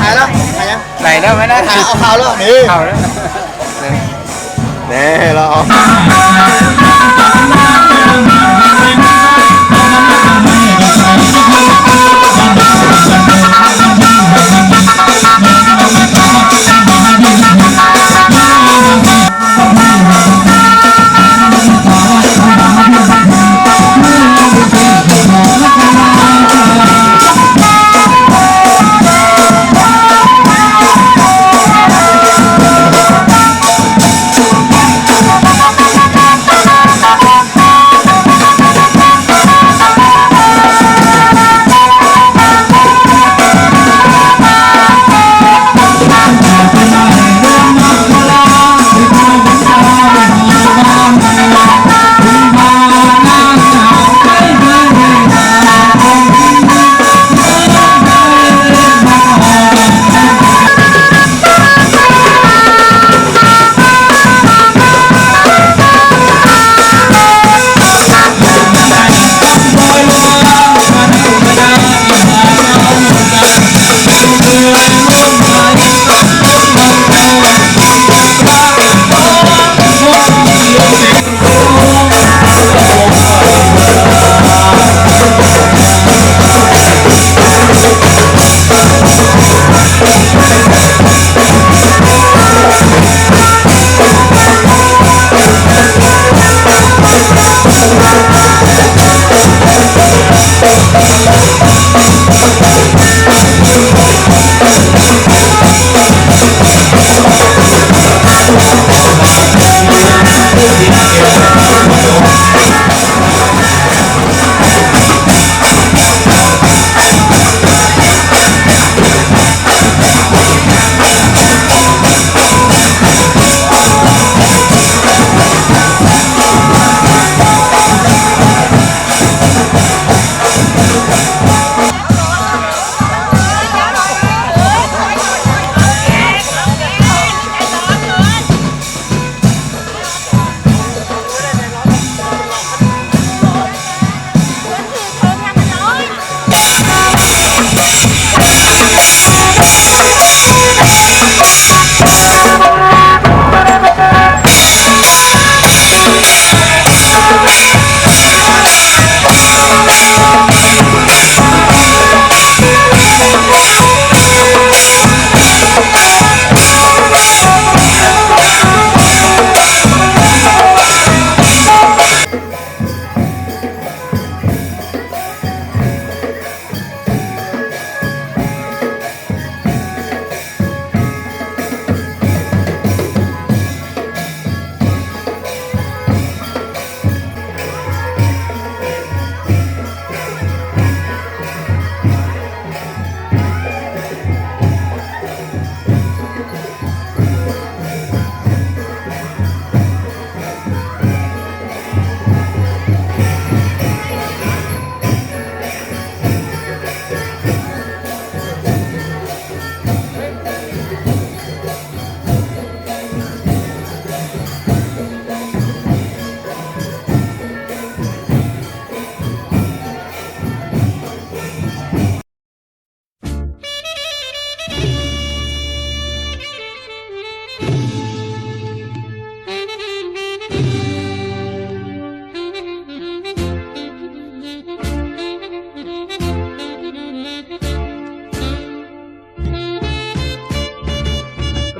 ถ่ายแล้วถ่ายยังไหนแล้วไม่ได้ถ่ายเอาเขาแล้วนี่เอาแล้วน่เรา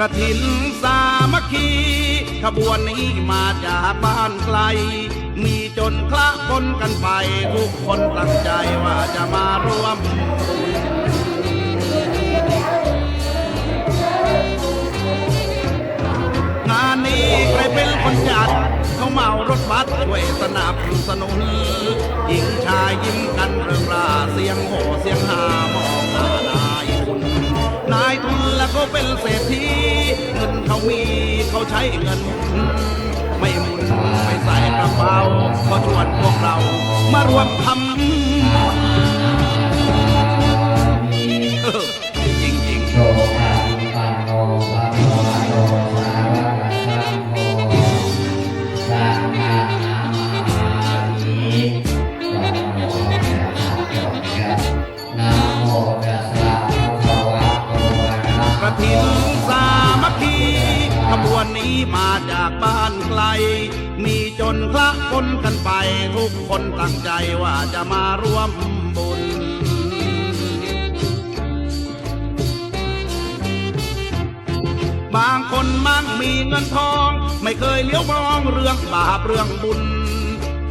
กระถินสามัคคีขบวนนี้มาจากบ้านไกล มีจนคละปนกันไป ทุกคนตั้งใจว่าจะมาร่วมงานนี้ใครเป็นคนจัด เขาเมารถบัสช่วยสนับสนุนหญิงชายยิ้มกันเริงราเสียงโห่เสียงหามองหน้านายทุนนายทุน เขาเป็นเศรษฐีเงินเขามีเขาใช้เงินหมุนไม่หมุนไม่ใส่กระเป๋าเขาชวนพวกเรา มารวมทำ ถินสามัคคีขบวนนี้มาจากบ้านไกล มีจนพระคนกันไป ทุกคนตั้งใจว่าจะมาร่วมบุญ บางคนมั่งมีเงินทอง ไม่เคยเลี้ยวมองเรื่องบาปเรื่องบุญ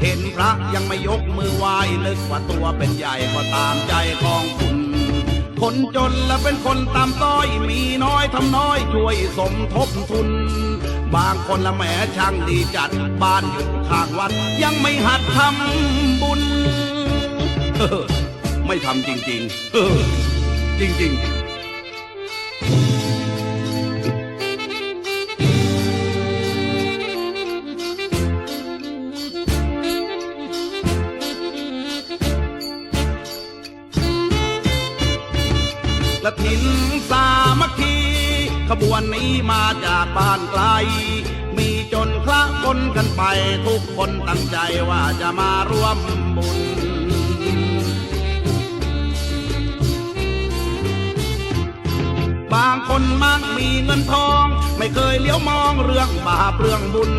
เห็นพระยังไม่ยกมือไหว้นึกว่าตัวเป็นใหญ่ก็ตามใจของคุณ คนจนและเป็นคนตามต้อยมีน้อยทำน้อยช่วยสมทบทุน บางคนละแหมช่างดีจัดบ้านอยู่ข้างวัด ยังไม่หัดทำบุญ ไม่ทำจริง ๆ จริง ๆ ขบวนนี้มาจากบ้านไกล มีจนคละคนกันไปทุกคนตั้งใจว่าจะมาร่วมบุญ บางคนมั่งมีเงินทอง ไม่เคยเลี้ยวมองเรื่องบาปเรื่องบุญ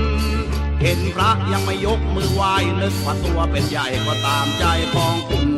เห็นพระยังไม่ยกมือไหว้นึกว่าตัวเป็นใหญ่ก็ตามใจของคุณ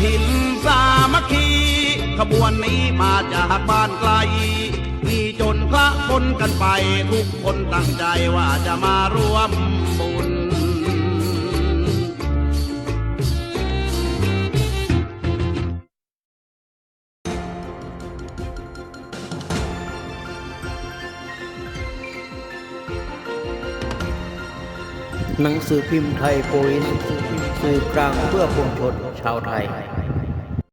ถินสามัคคี ขบวนนี้มาจากบ้านไกล มีจนพระคนกันไป ทุกคนตั้งใจว่าจะมาร่วมบุญ หนังสือพิมพ์ไทยโพลิส สื่อกลางเพื่อปวงชนชาวไทย